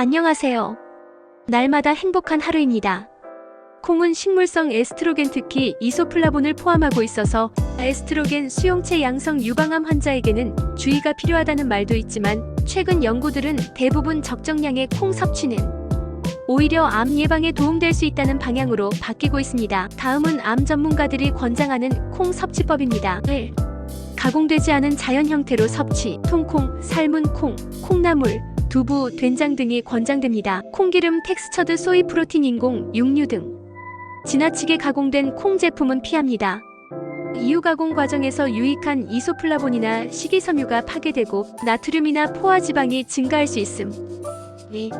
안녕하세요. 날마다 행복한 하루입니다. 콩은 식물성 에스트로겐 특히 이소플라본을 포함하고 있어서 에스트로겐 수용체 양성 유방암 환자에게는 주의가 필요하다는 말도 있지만 최근 연구들은 대부분 적정량의 콩 섭취는 오히려 암 예방에 도움될 수 있다는 방향으로 바뀌고 있습니다. 다음은 암 전문가들이 권장하는 콩 섭취법입니다. 1. 가공되지 않은 자연 형태로 섭취, 통콩, 삶은 콩, 콩나물, 두부, 된장 등이 권장됩니다. 콩기름, 텍스처드 소이 프로틴 인공, 육류 등 지나치게 가공된 콩 제품은 피합니다. 이유 가공 과정에서 유익한 이소플라본이나 식이섬유가 파괴되고 나트륨이나 포화 지방이 증가할 수 있음. 2.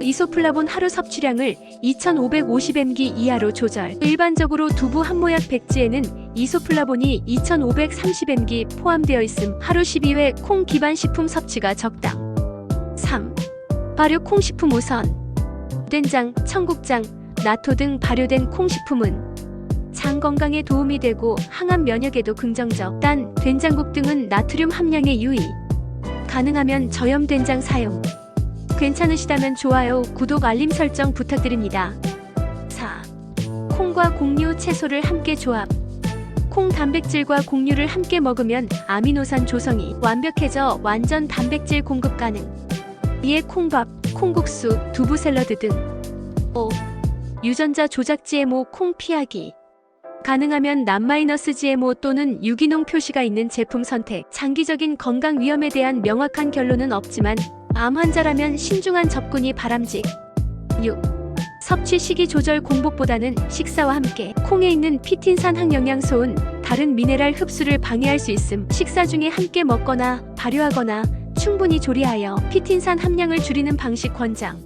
이소플라본 하루 섭취량을 2550mg 이하로 조절. 일반적으로 두부 한 모약 백지에는 이소플라본이 2530mg 포함되어 있음. 하루 12회 콩 기반 식품 섭취가 적당. 3. 발효 콩식품 우선. 된장, 청국장, 나토 등 발효된 콩식품은 장 건강에 도움이 되고 항암 면역에도 긍정적. 단, 된장국 등은 나트륨 함량에 유의. 가능하면 저염 된장 사용. 괜찮으시다면 좋아요, 구독, 알림 설정 부탁드립니다. 4. 콩과 곡류, 채소를 함께 조합. 콩 단백질과 곡류를 함께 먹으면 아미노산 조성이 완벽해져 완전 단백질 공급 가능. 이에 콩밥, 콩국수, 두부 샐러드 등. 5. 유전자 조작 GMO 콩 피하기. 가능하면 남- GMO 또는 유기농 표시가 있는 제품 선택. 장기적인 건강 위험에 대한 명확한 결론은 없지만 암 환자라면 신중한 접근이 바람직. 6. 섭취 시기 조절 공복보다는 식사와 함께 콩에 있는 피틴산 항영양소는 다른 미네랄 흡수를 방해할 수 있음. 식사 중에 함께 먹거나 발효하거나 충분히 조리하여 피틴산 함량을 줄이는 방식 권장.